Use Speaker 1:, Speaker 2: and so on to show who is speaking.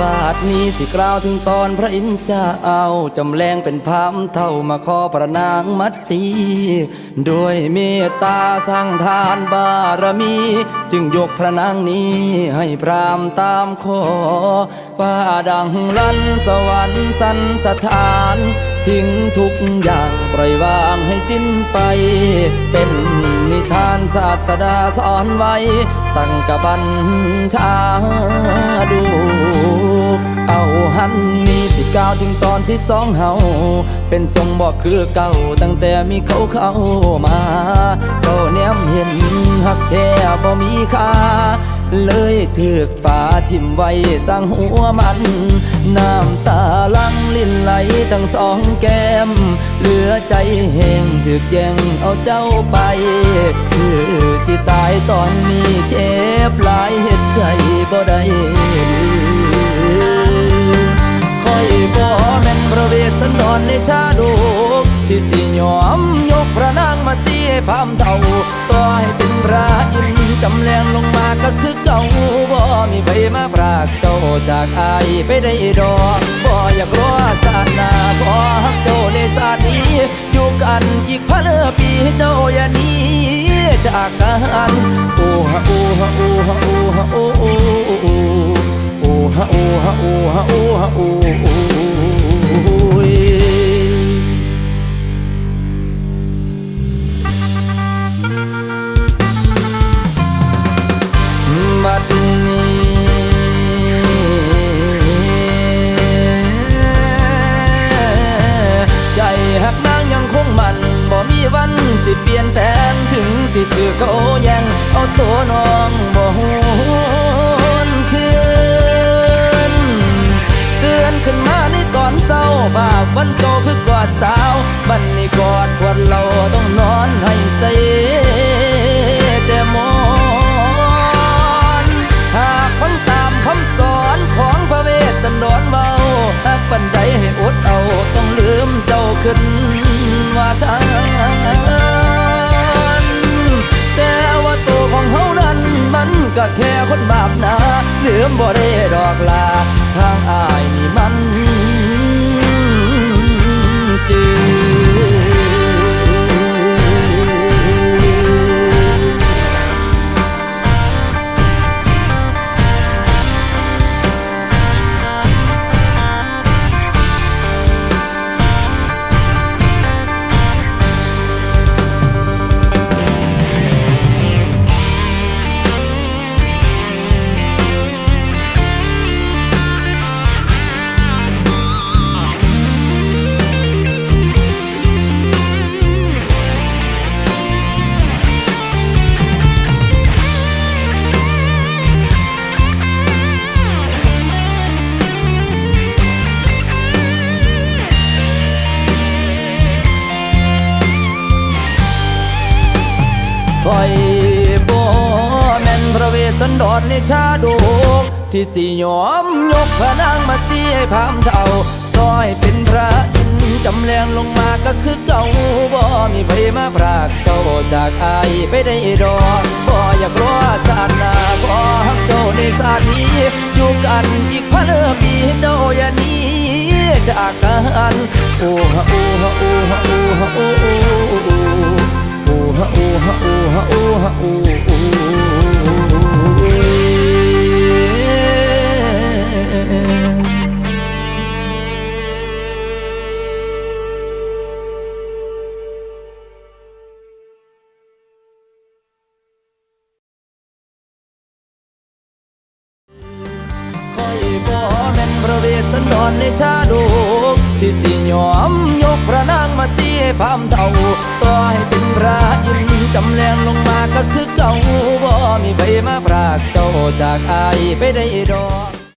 Speaker 1: บาดนี้สิกล่าวถึงตอนพระอินทร์จ้าเอาจำแรงเป็นพามเท่ามาขอพระนางมัดสีด้วยเมตตาสร้างทานบารมี จึงยกพระนางนี้ให้พรามตามขอฟ้าดังลันสวรรค์สันสถานทิ้งทุกอย่างปล่อยวางให้สิ้นไปเป็น ศาสดาสอนไว้ สั่งกับบัญชาดู เอาหันนี้สิก้าวถึงตอนที่สองเฮาเป็นทรงบอกคือเก่าตั้งแต่มีเขาเข้ามาเขาแนมเห็นหักแท้บ่มีค่า เลยถือกป่าทิมไว้สร้างหัวมัน น้ำตาลังลิ้นไหลทั้งสองแก้ม เหลือใจแห้งถึกแย่งเอาเจ้าไป คือสิตายตอนนี้เจ็บหลายเหตุใจบ่ได้คอยบ่แม่นพระเวสสันดรในชาดกที่สิยอมยกพระนางมาเสียพามเท่าต่อให้เป็นพระอินจำแรงลง กคือเก่าบ่มีใบมาปรากเจ้าจากอายไปได้ดอกบ่อยากรอศาสนาขอฮักเจ้าในศานี้อยู่กันอีกพันปีเจ้าอย่านี้จากกันโอ้ฮะโอ้ฮะโอ้ฮะโอ้ฮะโอ้โอ้โอ้โอ้ฮะโอ้ฮะโอ้ฮะโอ้ฮะโอ้ เอาตัวน้องบ่หวนคืนเตือนขึ้นมาในตอนเศร้าภาพวันโตคือกอดสาวบันนี้กอดควดเราต้องนอนให้ใสแต่หมอนหากฟังตามคำสอนของพระเวสสันดรเบาหากปันใดให้อดเอาต้องลืมเจ้าขึ้น ก็แค่คนบาปนะลืมบ่ได้ดอกลา ทางอายนี่มันจริง คอยบ่แม่นพระเวสสันดรในชาดกที่สิยอมยกพระนางมาเสียพามเท่าต่อให้เป็นพระอินจำแรงลงมาก็คือเก่าบ่มีใครมาพรากเจ้าจากอายไปได้ดอกบ่อยากรอศาสนาขอฮักเจ้าในศานีอยู่กันอีกพันปีเจ้าอย่านี้จากกันโอ้ฮะโอ้ฮะโอ้ฮะโอ้ฮะโอ้โอ้โอ้โอ้ พระเวสสันดรในชาดกที่สิยอมยกพระนางมาเสียพามเท่าต่อให้เป็นพระอินจำแรงลงมาก็คือเก่าบ่มีใบมาปรากเจ้าจากอายไปได้ดอก